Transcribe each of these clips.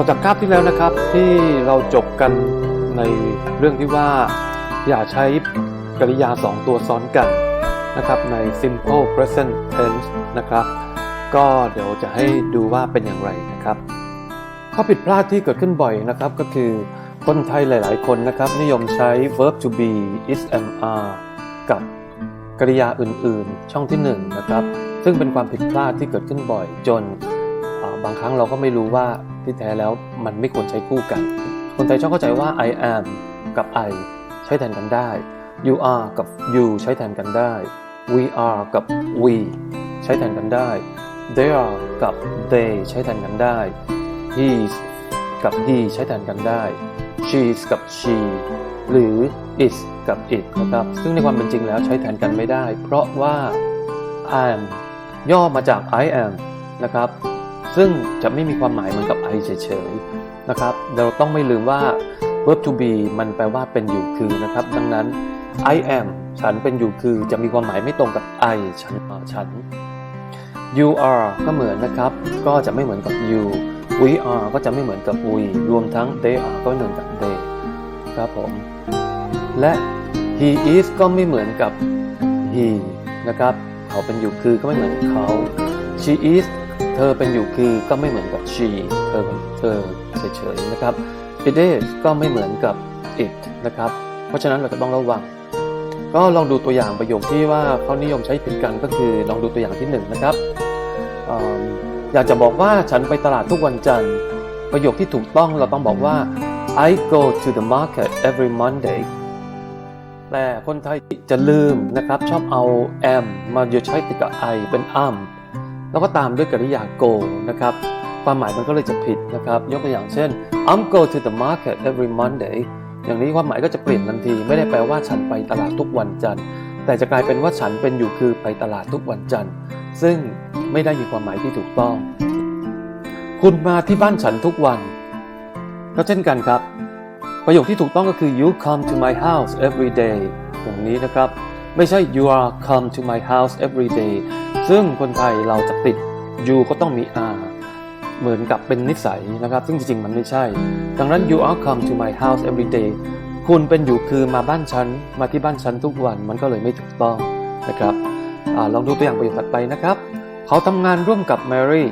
ต่อจากคาบที่แล้วนะครับที่เราจบกันในเรื่องที่ว่าอย่าใช้กริยา 2 ตัวซ้อนกันนะครับใน simple present tense นะครับ ก็เดี๋ยวจะให้ดูว่าเป็นอย่างไรนะครับข้อผิดพลาดที่เกิดขึ้นบ่อยนะครับก็คือคนไทยหลาย ๆ คนนะครับนิยมใช้ verb to be is am are กับกริยาอื่น ๆ ช่องที่ 1 นะครับ ซึ่งเป็นความผิดพลาดที่เกิดขึ้นบ่อยจน บางครั้งเราก็ไม่รู้ว่าที่แท้แล้วมันไม่ควรใช้คู่กัน คนไทยชอบเข้าใจว่า I am กับ I ใช้แทนกันได้ you are กับ you ใช้แทนกันได้ we are กับ we ใช้แทนกันได้ they are กับ they ใช้แทนกันได้ he's กับ he ใช้แทนกันได้ she's กับ she หรือ is กับ it นะครับ ซึ่งในความเป็นจริงแล้วใช้แทนกันไม่ได้ เพราะว่า am ย่อมาจาก I am นะครับ ซึ่งจะไม่มีความหมายเหมือนกับ I เฉยๆนะครับ เราต้องไม่ลืมว่า verb to be มันแปลว่าเป็นอยู่คือนะครับ ดังนั้น I am ฉันเป็นอยู่คือจะมีความหมายไม่ตรงกับ I ฉันฉัน you are ก็เหมือนนะครับ ก็จะไม่เหมือนกับ you we are ก็จะไม่เหมือนกับ we รวมทั้ง they are ก็ไม่เหมือนกับ they ครับผม และ he is ก็ไม่เหมือนกับ he นะครับ เขาเป็นอยู่คือก็ไม่เหมือนเขา she is เธอเป็นอยู่คือก็ไม่เหมือนกับ she เธอเธอเฉยๆนะครับ it is ก็ไม่เหมือนกับ it นะครับ เพราะฉะนั้นเราจะต้องระวัง ก็ลองดูตัวอย่างประโยคที่ว่าเขานิยมใช้ผิดกันก็คือลองดูตัวอย่างที่หนึ่งนะครับออยากจะบอกว่าฉันไปตลาดทุกวันจันทร์ ประโยคที่ถูกต้องเราต้องบอกว่า I go to the market every Monday แต่คนไทยจะลืมนะครับ ชอบเอา am มาโยใช้ติดกับ I เป็น am แล้วก็ตามด้วยกริยา go นะครับ ความหมายมันก็เลยจะผิดนะครับ ยกตัวอย่างเช่น I'm go to the market every Monday อย่างนี้ความหมายก็จะเปลี่ยนทันที ไม่ได้แปลว่าฉันไปตลาดทุกวันจันทร์ แต่จะกลายเป็นว่าฉันเป็นอยู่คือไปตลาดทุกวันจันทร์ ซึ่งไม่ได้มีความหมายที่ถูกต้อง คุณมาที่บ้านฉันทุกวัน ก็เช่นกันครับ ประโยคที่ถูกต้องก็คือ you come to my house every day อย่างนี้นะครับ ไม่ใช่ you are come to my house every day ซึ่งคนไทยเราจะติด you ก็ต้องมี are เหมือนกับเป็นนิสัยนะครับ ซึ่งจริงๆ มันไม่ใช่ ดังนั้น you are come to my house every day คุณเป็นอยู่คือมาบ้านฉัน มาที่บ้านฉันทุกวันมันก็เลยไม่ถูกต้องนะครับอลองดูตัวอย่างประโยคถัดไปนะครับ เขาทำงานร่วมกับ Mary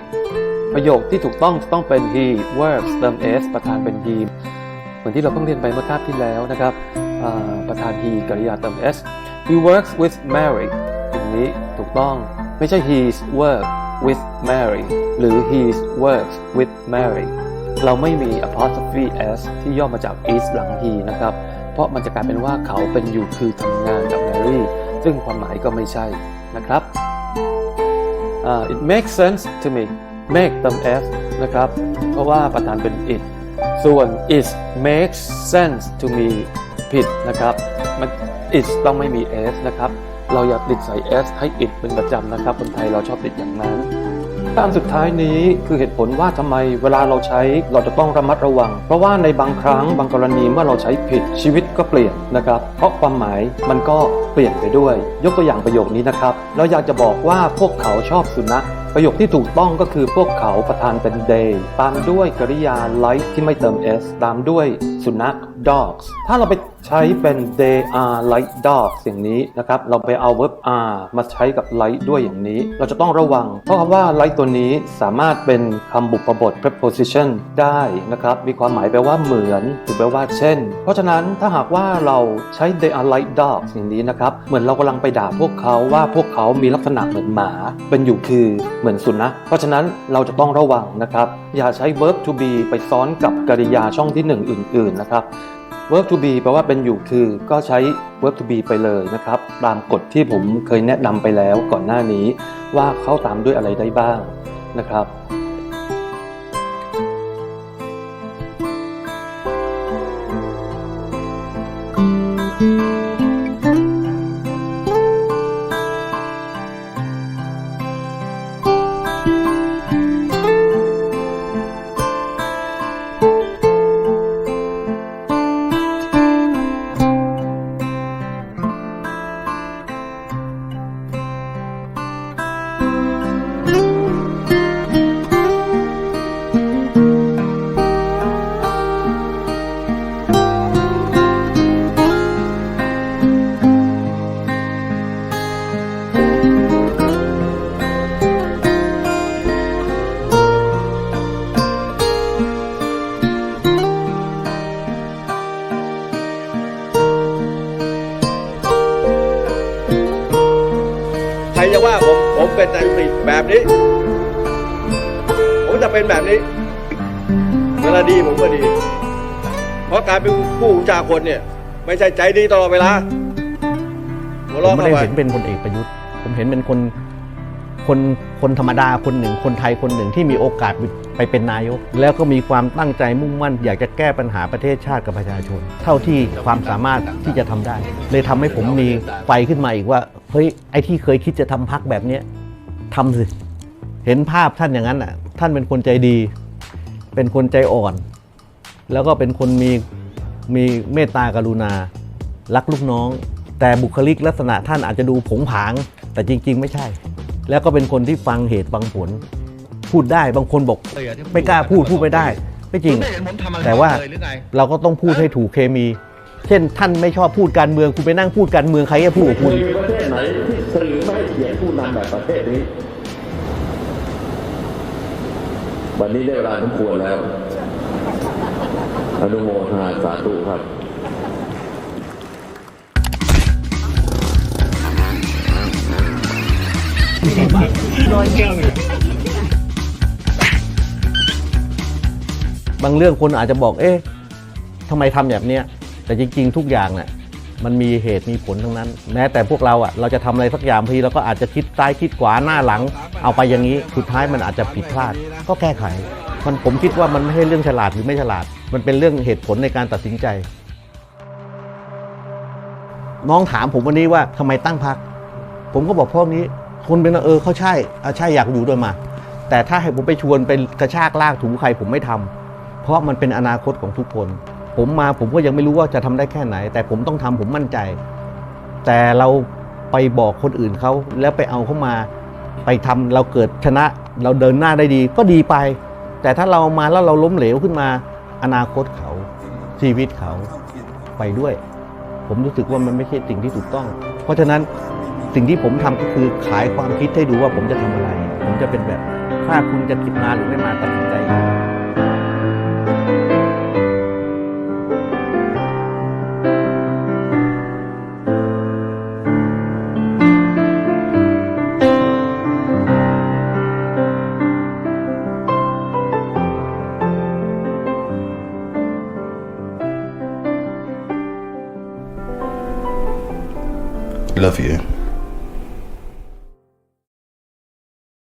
ประโยคที่ถูกต้องจะต้องเป็น he works เติม s ประธานเป็น he เหมือนที่เราเพิ่งเรียนไปเมื่อคาบที่แล้วนะครับ ประธาน he กริยาเติม s he works with Mary อย่างนี้ถูกต้องไม่ใช่ his work with Mary หรือ his works with Mary เราไม่มี apostrophe s ที่ย่อมาจาก is หลัง he นะครับ เพราะมันจะกลายเป็นว่าเขาเป็นอยู่คือทำงานกับ Mary ซึ่งความหมายก็ไม่ใช่นะครับอ่า it makes sense to me make เติม s นะครับ เพราะว่าประธานเป็น it ส่วน it makes sense to me ผิดนะครับมัน it ต้องไม่มี s นะครับ เราอย่าติดใส่ s ให้ it เป็นประจำนะครับ คนไทยเราชอบติดอย่างนั้นตามสุดท้ายนี้คือเหตุผลว่าทำไมเวลาเราใช้เราจะต้องระมัดระวัง เพราะว่าในบางครั้งบางกรณีเมื่อเราใช้ผิดชีวิตก็เปลี่ยนนะครับ เพราะความหมายมันก็เปลี่ยนไปด้วย ยกตัวอย่างประโยคนี้นะครับ เราอยากจะบอกว่าพวกเขาชอบสุนัข ประโยคที่ถูกต้องก็คือพวกเขาประธานเป็น they ตามด้วยกริยา like ที่ไม่เติม s ตามด้วยสุนัข dogs ถ้าเราไปใช้เป็น they are like dogs อย่างนี้นะครับ เราไปเอา verb are มาใช้กับ like ด้วยอย่างนี้ เราจะต้องระวัง เพราะคำว่า like ตัวนี้สามารถเป็นคำบุพบท preposition ได้นะครับ มีความหมายแปลว่าเหมือนหรือแปลว่าเช่น เพราะฉะนั้นถ้าหากว่าเราใช้ they are like dogs อย่างนี้นะครับ เหมือนเรากำลังไปด่าพวกเขาว่าพวกเขามีลักษณะเหมือนหมา เป็นอยู่คือเหมือนสุนัขเพราะฉะนั้นเราจะต้องระวังนะครับ อย่าใช้ verb to be ไปซ้อนกับกริยาช่องที่หนึ่งอื่น ๆ นะครับ verb to be แปลว่าเป็นอยู่คือก็ใช้ verb to be ไปเลยนะครับ ตามกฎที่ผมเคยแนะนำไปแล้วก่อนหน้านี้ ว่าเขาตามด้วยอะไรได้บ้างนะครับ ว่าผมผมเป็นนายกรัฐมนตรีแบบนี้ ผมจะเป็นแบบนี้เวลาดีผมก็ดี เพราะการเป็นผู้บัญชาคนเนี่ย ไม่ใช่ใจดีตลอดเวลาหัวผเราะมไม่เข้าได้ไปเห็นเป็นพลเอกประยุทธ์ ผมเห็นเป็นคนคนคนธรรมดาคนหนึ่ง คนไทยคนหนึ่งที่มีโอกาสไปเป็นนายก แล้วก็มีความตั้งใจมุ่งมั่น อยากจะแก้ปัญหาประเทศชาติกับประชาชน เท่าที่ความสามารถที่จะทำได้ เลยทำให้ผมมีไฟขึ้นมาอีกว่า เฮ้ยไอ้ที่เคยคิดจะทำพักแบบเนี้ยทำสิ เห็นภาพท่านอย่างนั้นอะ ท่านเป็นคนใจดี เป็นคนใจอ่อน แล้วก็เป็นคนมีมีเมตตากรุณา รักลูกน้อง แต่บุคลิกลักษณะท่านอาจจะดูผงผาง แต่จริง ๆ ไม่ใช่ แล้วก็เป็นคนที่ฟังเหตุฟังผล พูดได้บางคนบอกไม่กล้าพูดพูดไม่ได้ ไม่จริงไม่เห็นผมทำอะไรแต่ว่าเลยหรือไงเราก็ต้องพูดให้ถูกเคมี เช่นท่านไม่ชอบพูดการเมืองคุณไปนั่งพูดการเมืองใครจะพูดกับคุณมีประเทศไหนที่สื่อไม่ให้เกียรติผู้นำแบบประเทศนี้ วันนี้ได้เวลาสมควรแล้ว อนุโมทนาสาธุครับบางเรื่องคนอาจจะบอก เอ๊ะทำไมทำแบบเนี้ย แต่จริง ๆ ทุกอย่างเนี่ยมันมีเหตุมีผลทั้งนั้น แม้แต่พวกเราอะเราจะทำอะไรสักอย่างพีเราก็อาจจะคิดซ้ายคิดขวาหน้าหลัง เอาไปอย่างนี้สุดท้ายมันอาจจะผิดพลาด ก็แก้ไข มันผมคิดว่ามันไม่ใช่เรื่องฉลาดหรือไม่ฉลาด มันเป็นเรื่องเหตุผลในการตัดสินใจ น้องถามผมวันนี้ว่าทำไมตั้งพัก ผมก็บอกพวกนี้คนเป็นเออเขาใช่อะใช่อยากอยู่ด้วยมา แต่ถ้าให้ผมไปชวนไปกระชากลากถูใครผมไม่ทำเพราะมันเป็นอนาคตของทุกคน ผมมาผมก็ยังไม่รู้ว่าจะทำได้แค่ไหน แต่ผมต้องทำผมมั่นใจ แต่เราไปบอกคนอื่นเขาแล้วไปเอาเขามา ไปทำเราเกิดชนะ เราเดินหน้าได้ดี ก็ดีไป แต่ถ้าเรามาแล้วเราล้มเหลวขึ้นมา อนาคตเขาชีวิตเขาไปด้วย ผมรู้สึกว่ามันไม่ใช่สิ่งที่ถูกต้อง เพราะฉะนั้นสิ่งที่ผมทำก็คือขายความคิดให้ดูว่าผมจะทำอะไร ผมจะเป็นแบบถ้าคุณจะคิดมาหรือไม่มาตัดสินใจ Love you